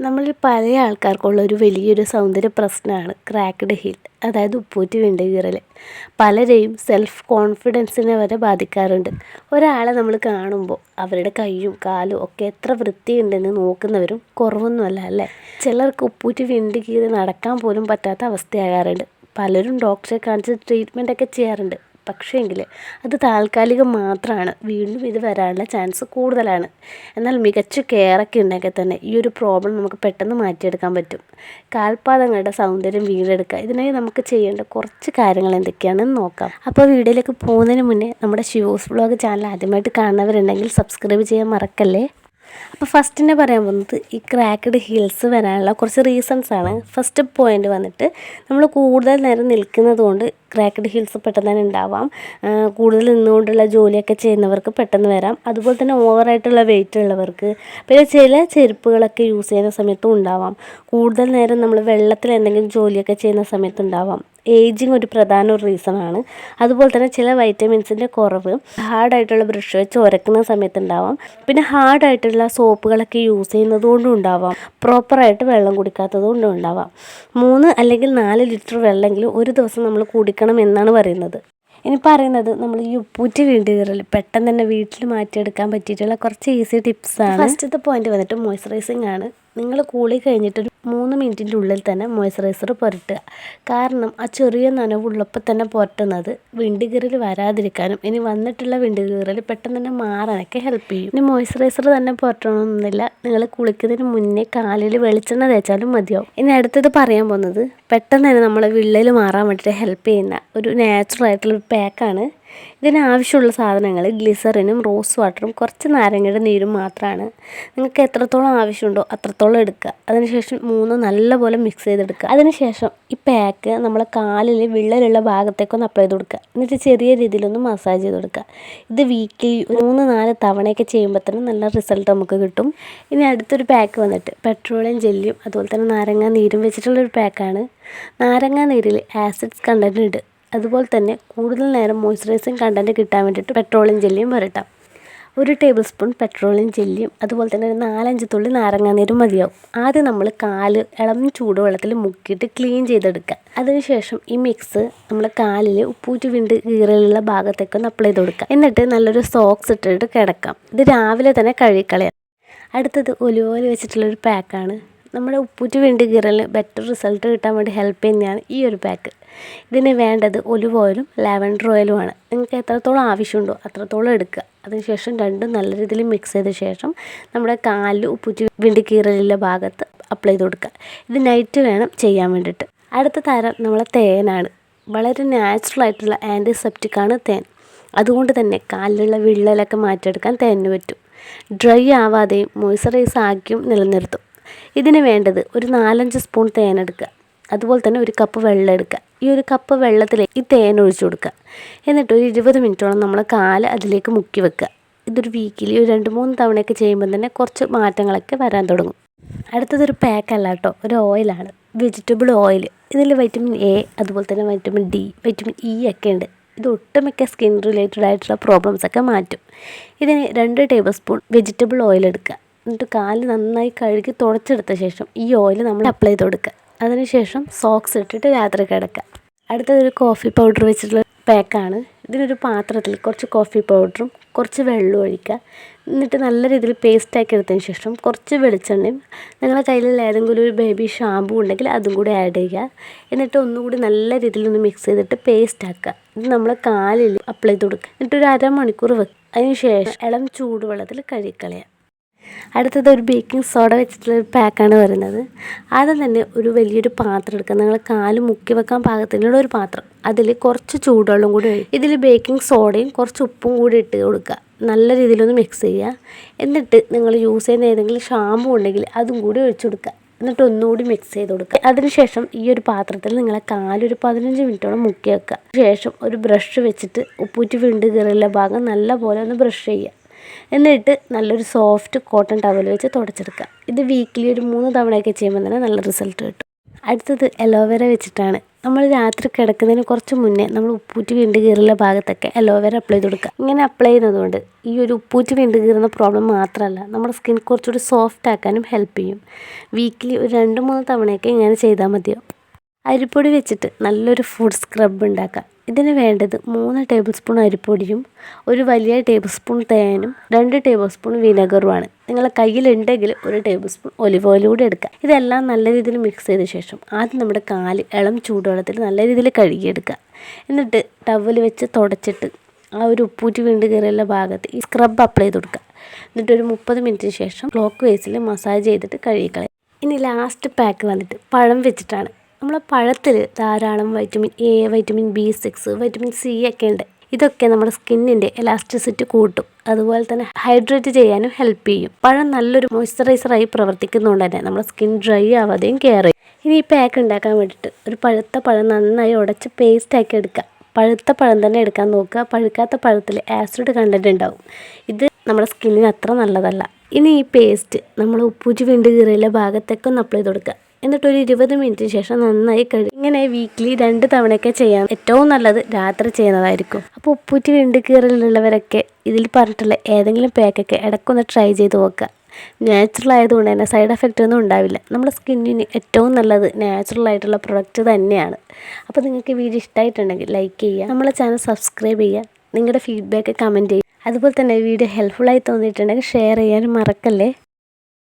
നമ്മളിൽ പല ആൾക്കാർക്കുള്ള ഒരു വലിയൊരു സൗന്ദര്യ പ്രശ്നമാണ് ക്രാക്ക്ഡ് ഹീൽ അതായത് ഉപ്പൂറ്റി വീണ്ട കീറൽ പലരെയും സെൽഫ് കോൺഫിഡൻസിനെ വരെ ബാധിക്കാറുണ്ട്. ഒരാളെ നമ്മൾ കാണുമ്പോൾ അവരുടെ കൈയും കാലും ഒക്കെ എത്ര വൃത്തിയുണ്ടെന്ന് നോക്കുന്നവരും കുറവൊന്നുമല്ല അല്ലേ? ചിലർക്ക് ഉപ്പൂറ്റി വീണ്ട കീറി നടക്കാൻ പോലും പറ്റാത്ത അവസ്ഥയാകാറുണ്ട്. പലരും ഡോക്ടറെ കാണിച്ച് ട്രീറ്റ്മെന്റൊക്കെ ചെയ്യാറുണ്ട്. പക്ഷേങ്കിൽ അത് താൽക്കാലികം മാത്രമാണ് വീണ്ടും ഇത് വരാനുള്ള ചാൻസ് കൂടുതലാണ്. എന്നാൽ മികച്ച കെയറൊക്കെ ഉണ്ടെങ്കിൽ തന്നെ ഈ ഒരു പ്രോബ്ലം നമുക്ക് പെട്ടെന്ന് മാറ്റിയെടുക്കാൻ പറ്റും. കാൽപാദങ്ങളുടെ സൗന്ദര്യം വീണ്ടെടുക്കുക. ഇതിനായി നമുക്ക് ചെയ്യേണ്ട കുറച്ച് കാര്യങ്ങൾ എന്തൊക്കെയാണെന്ന് നോക്കാം. അപ്പോൾ വീഡിയോയിലേക്ക് പോകുന്നതിന് മുന്നേ നമ്മുടെ ഷിവോസ് ബ്ലോഗ് ചാനൽ ആദ്യമായിട്ട് കാണുന്നവരുണ്ടെങ്കിൽ സബ്സ്ക്രൈബ് ചെയ്യാൻ മറക്കല്ലേ? അപ്പോൾ ഫസ്റ്റ് തന്നെ പറയാൻ പോകുന്നത് ഈ ക്രാക്ക്ഡ് ഹിൽസ് വരാനുള്ള കുറച്ച് റീസൺസ് ആണ്. ഫസ്റ്റ് പോയിന്റ് വന്നിട്ട് നമ്മൾ കൂടുതൽ നേരം നിൽക്കുന്നത് കൊണ്ട് ക്രാക്ക്ഡ് ഹിൽസ് പെട്ടെന്ന് തന്നെ ഉണ്ടാവാം. കൂടുതൽ നിന്നുകൊണ്ടുള്ള ജോലിയൊക്കെ ചെയ്യുന്നവർക്ക് പെട്ടെന്ന് വരാം. അതുപോലെ തന്നെ ഓവറായിട്ടുള്ള വെയിറ്റ് ഉള്ളവർക്ക് പിന്നെ ചില ചെരുപ്പുകളൊക്കെ യൂസ് ചെയ്യുന്ന സമയത്തും ഉണ്ടാവാം. കൂടുതൽ നേരം നമ്മൾ വെള്ളത്തിൽ എന്തെങ്കിലും ജോലിയൊക്കെ ചെയ്യുന്ന സമയത്തുണ്ടാവാം ഏജിങ് ഒരു പ്രധാന ഒരു റീസണാണ്. അതുപോലെ തന്നെ ചില വൈറ്റമിൻസിന്റെ കുറവ് ഹാർഡായിട്ടുള്ള ബ്രഷ് വെച്ച് ഉരക്കുന്ന സമയത്ത് ഉണ്ടാവാം പിന്നെ ഹാർഡായിട്ടുള്ള സോപ്പുകളൊക്കെ യൂസ് ചെയ്യുന്നതുകൊണ്ടും ഉണ്ടാവാം. പ്രോപ്പറായിട്ട് വെള്ളം കുടിക്കാത്തത് കൊണ്ടും ഉണ്ടാവാം. മൂന്ന് അല്ലെങ്കിൽ നാല് ലിറ്റർ വെള്ളമെങ്കിലും ഒരു ദിവസം നമ്മൾ കുടിക്കണം എന്നാണ് പറയുന്നത്. ഇനി പറയുന്നത് നമ്മൾ ഈ ഉപ്പൂറ്റി വീണ്ടും പെട്ടെന്ന് തന്നെ വീട്ടിൽ മാറ്റിയെടുക്കാൻ പറ്റിയിട്ടുള്ള കുറച്ച് ഈസി ടിപ്സാണ് ഫസ്റ്റത്തെ പോയിന്റ് വന്നിട്ട് മോയ്സ്ചറൈസിങ് ആണ്. നിങ്ങൾ കൂളി കഴിഞ്ഞിട്ടൊരു മൂന്ന് മിനിറ്റിന്റെ ഉള്ളിൽ തന്നെ മോയ്സ്ചറൈസർ പുരട്ടുക. കാരണം ആ ചെറിയ നനവുള്ളപ്പോൾ തന്നെ പുരട്ടുന്നത് വിണ്ടുകീറൽ വരാതിരിക്കാനും ഇനി വന്നിട്ടുള്ള വിണ്ടുകീറൽ പെട്ടെന്ന് തന്നെ മാറാനൊക്കെ ഹെൽപ്പ് ചെയ്യും. ഇനി മോയ്സ്ചറൈസർ തന്നെ പുരട്ടണമെന്നില്ല. നിങ്ങൾ കുളിക്കുന്നതിന് മുന്നേ കാലിൽ വെളിച്ചെണ്ണ തേച്ചാലും മതിയാവും. ഇനി അടുത്തത് പറയാൻ പോകുന്നത് പെട്ടെന്ന് തന്നെ നമ്മളെ വിള്ളൽ മാറാൻ വേണ്ടിയിട്ട് ഹെൽപ്പ് ചെയ്യുന്ന ഒരു നാച്ചുറൽ ആയിട്ടുള്ള ഒരു പാക്കാണ് ഇതിനാവശ്യമുള്ള സാധനങ്ങൾ ഗ്ലിസറിനും റോസ് വാട്ടറും കുറച്ച് നാരങ്ങയുടെ നീരും മാത്രമാണ്. നിങ്ങൾക്ക് എത്രത്തോളം ആവശ്യമുണ്ടോ അത്രത്തോളം എടുക്കുക. അതിനുശേഷം മൂന്ന് നല്ലപോലെ മിക്സ് ചെയ്തെടുക്കുക. അതിനുശേഷം ഈ പാക്ക് നമ്മൾ കാലിൽ വിള്ളലുള്ള ഭാഗത്തേക്കൊന്ന് അപ്ലൈ ചെയ്ത് കൊടുക്കുക. എന്നിട്ട് ചെറിയ രീതിയിലൊന്ന് മസാജ് ചെയ്ത് കൊടുക്കുക. ഇത് വീക്കിലി മൂന്ന് നാല് തവണയൊക്കെ ചെയ്യുമ്പോൾ തന്നെ നല്ല റിസൾട്ട് നമുക്ക് കിട്ടും. ഇനി അടുത്തൊരു പാക്ക് വന്നിട്ട് പെട്രോളിയം ജെല്ലിയും അതുപോലെ തന്നെ നാരങ്ങ നീരും വെച്ചിട്ടുള്ളൊരു പാക്കാണ് നാരങ്ങ നീരിൽ ആസിഡ്സ് കണ്ടന്റ് ഉണ്ട്. അതുപോലെ തന്നെ കൂടുതൽ നേരം മോയ്സ്ചറൈസിങ് കണ്ടന്റ് കിട്ടാൻ വേണ്ടിയിട്ട് പെട്രോളിയം ജെല്ലിയും വരട്ടാം. ഒരു ടേബിൾ സ്പൂൺ പെട്രോളിയം ജെല്ലിയും അതുപോലെ തന്നെ ഒരു നാലഞ്ച് തുള്ളി നാരങ്ങാനീരും മതിയാവും. ആദ്യം നമ്മൾ കാൽ ഇളം ചൂടുവെള്ളത്തിൽ മുക്കിയിട്ട് ക്ലീൻ ചെയ്തെടുക്കുക. അതിനുശേഷം ഈ മിക്സ് നമ്മൾ കാലിൽ ഉപ്പൂറ്റി വിണ്ട് കീറലുള്ള ഭാഗത്തേക്കൊന്ന് അപ്ലൈ ചെയ്ത് കൊടുക്കുക എന്നിട്ട് നല്ലൊരു സോക്സ് ഇട്ടിട്ട് കിടക്കാം. ഇത് രാവിലെ തന്നെ കഴുകിക്കളയാം. അടുത്തത് ഒലിവ് വെച്ചിട്ടുള്ളൊരു പാക്കാണ് നമ്മുടെ ഉപ്പൂറ്റ് വേണ്ടി കീറലിന് ബെറ്റർ റിസൾട്ട് കിട്ടാൻ വേണ്ടി ഹെൽപ്പ് ചെയ്യുന്നതാണ് ഈ ഒരു പാക്ക് ഇതിന് വേണ്ടത് ഒലിവ് ഓയിലും ലാവൻഡർ ഓയിലുമാണ് നിങ്ങൾക്ക് എത്രത്തോളം ആവശ്യമുണ്ടോ അത്രത്തോളം എടുക്കുക. അതിനുശേഷം രണ്ടും നല്ല രീതിയിൽ മിക്സ് ചെയ്ത ശേഷം നമ്മുടെ കാലിൽ ഉപ്പൂറ്റി വേണ്ടി കീറലിന്റെ ഭാഗത്ത് അപ്ലൈ ചെയ്ത് കൊടുക്കുക. ഇത് നൈറ്റ് വേണം ചെയ്യാൻ വേണ്ടിയിട്ട്. അടുത്ത തരം നമ്മളെ തേനാണ്. വളരെ നാച്ചുറൽ ആയിട്ടുള്ള ആന്റിസെപ്റ്റിക്കാണ് തേൻ. അതുകൊണ്ട് തന്നെ കാലിലുള്ള വിള്ളലൊക്കെ മാറ്റിയെടുക്കാൻ തേനിന് പറ്റും. ഡ്രൈ ആവാതെയും മോയ്സ്ചറൈസ് ആക്കിയും നിലനിർത്തും. ഇതിന് വേണ്ടത് ഒരു നാലഞ്ച് സ്പൂൺ തേൻ എടുക്കുക. അതുപോലെ തന്നെ ഒരു കപ്പ് വെള്ളം എടുക്കുക. ഈ ഒരു കപ്പ് വെള്ളത്തിൽ ഈ തേൻ ഒഴിച്ചു കൊടുക്കുക. എന്നിട്ട് ഒരു ഇരുപത് മിനിറ്റോളം നമ്മൾ കാൽ അതിലേക്ക് മുക്കി വെക്കുക. ഇതൊരു വീക്കിലി ഒരു രണ്ട് മൂന്ന് തവണയൊക്കെ ചെയ്യുമ്പോൾ തന്നെ കുറച്ച് മാറ്റങ്ങളൊക്കെ വരാൻ തുടങ്ങും. അടുത്തതൊരു പാക്ക് അല്ല കേട്ടോ ഒരു ഓയിലാണ് വെജിറ്റബിൾ ഓയിൽ ഇതിൽ വൈറ്റമിൻ എ അതുപോലെ തന്നെ വൈറ്റമിൻ ഡി വൈറ്റമിൻ ഇ ഒക്കെ ഉണ്ട്. ഇത് ഒട്ടുമിക്ക സ്കിൻ റിലേറ്റഡ് ആയിട്ടുള്ള പ്രോബ്ലംസ് ഒക്കെ മാറ്റും. ഇതിന് രണ്ട് ടേബിൾ സ്പൂൺ വെജിറ്റബിൾ ഓയിൽ എടുക്കുക. എന്നിട്ട് കാൽ നന്നായി കഴുകി തുടച്ചെടുത്ത ശേഷം ഈ ഓയിൽ നമ്മൾ അപ്ലൈ ചെയ്ത് കൊടുക്കുക. അതിനുശേഷം സോക്സ് ഇട്ടിട്ട് രാത്രി കിടക്കുക. അടുത്തതൊരു കോഫി പൗഡർ വെച്ചിട്ടുള്ള പാക്കാണ് ഇതിനൊരു പാത്രത്തിൽ കുറച്ച് കോഫി പൗഡറും കുറച്ച് വെള്ളവും ഒഴിക്കുക. എന്നിട്ട് നല്ല രീതിയിൽ പേസ്റ്റാക്കി എടുത്തതിന് ശേഷം കുറച്ച് വെളിച്ചെണ്ണയും നിങ്ങളുടെ കയ്യിൽ ഏതെങ്കിലും ഒരു ബേബി ഷാമ്പു ഉണ്ടെങ്കിൽ അതും കൂടി ആഡ് ചെയ്യുക. എന്നിട്ട് ഒന്നുകൂടി നല്ല രീതിയിൽ ഒന്ന് മിക്സ് ചെയ്തിട്ട് പേസ്റ്റാക്കുക ഇത് നമ്മൾ കാലിൽ അപ്ലൈ ചെയ്ത് കൊടുക്കുക. എന്നിട്ട് ഒരു അരമണിക്കൂർ വെക്കുക അതിന് ശേഷം ഇളം ചൂടുവെള്ളത്തിൽ കഴുകിക്കളയുക അടുത്തത് ഒരു ബേക്കിംഗ് സോഡ വെച്ചിട്ടുള്ള ഒരു പാക്കാണ് വരുന്നത്. ആദ്യം തന്നെ ഒരു വലിയൊരു പാത്രം എടുക്കുക. നിങ്ങൾ കാൽ മുക്കി വെക്കാൻ പാകത്തിനുള്ള ഒരു പാത്രം. അതിൽ കുറച്ച് ചൂടുവെള്ളം കൂടി ഇതിൽ ബേക്കിംഗ് സോഡയും കുറച്ച് ഉപ്പും കൂടി ഇട്ട് കൊടുക്കുക. നല്ല രീതിയിലൊന്ന് മിക്സ് ചെയ്യുക. എന്നിട്ട് നിങ്ങൾ യൂസ് ചെയ്യുന്ന ഏതെങ്കിലും ഷാമ്പു ഉണ്ടെങ്കിൽ അതും കൂടി ഒഴിച്ചു കൊടുക്കുക. എന്നിട്ട് ഒന്നുകൂടി മിക്സ് ചെയ്ത് കൊടുക്കുക. അതിനുശേഷം ഈ ഒരു പാത്രത്തിൽ നിങ്ങളെ കാലൊരു പതിനഞ്ച് മിനിറ്റോളം മുക്കി വെക്കുക. ശേഷം ഒരു ബ്രഷ് വെച്ചിട്ട് ഉപ്പൂറ്റി വിണ്ട് കയറിയുള്ള ഭാഗം നല്ല പോലെ ഒന്ന് ബ്രഷ് ചെയ്യുക. എന്നിട്ട് നല്ലൊരു സോഫ്റ്റ് കോട്ടൺ ടവൽ വെച്ച് തുടച്ചെടുക്കുക. ഇത് വീക്കിലി ഒരു മൂന്ന് തവണയൊക്കെ ചെയ്യുമ്പോൾ തന്നെ നല്ല റിസൾട്ട് കിട്ടും. അടുത്തത് അലോവേര വെച്ചിട്ടാണ്. നമ്മൾ രാത്രി കിടക്കുന്നതിന് കുറച്ച് മുന്നേ നമ്മൾ ഉപ്പൂറ്റി വീണ്ടും കീറുള്ള ഭാഗത്തൊക്കെ അലോവേര അപ്ലൈ ചെയ്ത് കൊടുക്കുക. ഇങ്ങനെ അപ്ലൈ ചെയ്യുന്നതുകൊണ്ട് ഈ ഒരു ഉപ്പൂറ്റി വീണ്ടും കീറുന്ന പ്രോബ്ലം മാത്രമല്ല നമ്മുടെ സ്കിൻ കുറച്ചുകൂടി സോഫ്റ്റ് ആക്കാനും ഹെൽപ്പ് ചെയ്യും. വീക്കിലി ഒരു രണ്ട് മൂന്ന് തവണയൊക്കെ ഇങ്ങനെ ചെയ്താൽ മതിയാവും. അരിപ്പൊടി വെച്ചിട്ട് നല്ലൊരു ഫുഡ് സ്ക്രബ് ഉണ്ടാക്കാം ഇതിന് വേണ്ടത് മൂന്ന് ടേബിൾ സ്പൂൺ അരിപ്പൊടിയും ഒരു വലിയ ടേബിൾ സ്പൂൺ തേനും രണ്ട് ടേബിൾ സ്പൂൺ വിനെഗറുമാണ്. നിങ്ങളെ കയ്യിലുണ്ടെങ്കിൽ ഒരു ടേബിൾ സ്പൂൺ ഒലിവ് ഓയിൽ കൂടി എടുക്കുക. ഇതെല്ലാം നല്ല രീതിയിൽ മിക്സ് ചെയ്ത ശേഷം ആദ്യം നമ്മുടെ കാൽ ഇളം ചൂടുവെള്ളത്തിൽ നല്ല രീതിയിൽ കഴുകിയെടുക്കുക. എന്നിട്ട് ടവൽ വെച്ച് തുടച്ചിട്ട് ആ ഒരു ഉപ്പൂറ്റി വീണ്ട് കയറിയുള്ള ഭാഗത്ത് ഈ സ്ക്രബ് അപ്ലൈ ചെയ്ത് കൊടുക്കുക. എന്നിട്ട് ഒരു മുപ്പത് മിനിറ്റിന് ശേഷം ക്ലോക്ക് വേസിൽ മസാജ് ചെയ്തിട്ട് കഴുകിക്കളയും ഇനി ലാസ്റ്റ് പാക്ക് വന്നിട്ട് പഴം വെച്ചിട്ടാണ്. നമ്മളെ പഴത്തിൽ ധാരാളം vitamin A vitamin B six vitamin C ഒക്കെ ഉണ്ട്. ഇതൊക്കെ നമ്മുടെ സ്കിന്നിന്റെ എലാസ്റ്റിസിറ്റി കൂട്ടും. അതുപോലെ തന്നെ ഹൈഡ്രേറ്റ് ചെയ്യാനും ഹെൽപ്പ് ചെയ്യും. പഴം നല്ലൊരു മോയ്സ്ചറൈസറായി പ്രവർത്തിക്കുന്നതുകൊണ്ട് തന്നെ നമ്മുടെ സ്കിൻ ഡ്രൈ ആവാതെയും കെയർ ചെയ്യും. ഇനി ഈ പാക്ക് ഉണ്ടാക്കാൻ വേണ്ടിയിട്ട് ഒരു പഴുത്ത പഴം നന്നായി ഉടച്ച് പേസ്റ്റ് ആക്കി എടുക്കുക. പഴുത്ത പഴം തന്നെ എടുക്കാൻ നോക്കുക. പഴുക്കാത്ത പഴത്തിൽ ആസിഡ് കണ്ടന്റ് ഉണ്ടാവും. ഇത് നമ്മുടെ സ്കിന്നിന് അത്ര നല്ലതല്ല. ഇനി ഈ പേസ്റ്റ് നമ്മൾ ഉപ്പൂറ്റി വീണ്ടും കീറിയുള്ള ഭാഗത്തേക്കൊന്ന് അപ്ലൈ ചെയ്ത് കൊടുക്കുക. എന്നിട്ട് ഒരു ഇരുപത് മിനിറ്റിന് ശേഷം നന്നായി കഴുകി ഇങ്ങനെ വീക്ക്ലി രണ്ട് തവണയൊക്കെ ചെയ്യാം ഏറ്റവും നല്ലത് രാത്രി ചെയ്യുന്നതായിരിക്കും. അപ്പോൾ ഉപ്പൂറ്റി വീണ്ടും കീറലുള്ളവരൊക്കെ ഇതിൽ പറഞ്ഞിട്ടുള്ള ഏതെങ്കിലും പാക്കൊക്കെ ഇടയ്ക്കൊന്ന് ട്രൈ ചെയ്ത് നോക്കുക. നാച്ചുറൽ ആയതുകൊണ്ട് തന്നെ സൈഡ് എഫക്റ്റ് ഒന്നും ഉണ്ടാവില്ല. നമ്മുടെ സ്കിന്നിന് ഏറ്റവും നല്ലത് നാച്ചുറൽ ആയിട്ടുള്ള പ്രൊഡക്റ്റ് തന്നെയാണ്. അപ്പോൾ നിങ്ങൾക്ക് വീഡിയോ ഇഷ്ടമായിട്ടുണ്ടെങ്കിൽ ലൈക്ക് ചെയ്യുക. നമ്മളെ ചാനൽ സബ്സ്ക്രൈബ് ചെയ്യുക. നിങ്ങളുടെ ഫീഡ്ബാക്ക് കമന്റ് ചെയ്യുക. അതുപോലെ തന്നെ വീഡിയോ ഹെൽപ്ഫുള്ളായി തോന്നിയിട്ടുണ്ടെങ്കിൽ ഷെയർ ചെയ്യാനും മറക്കല്ലേ?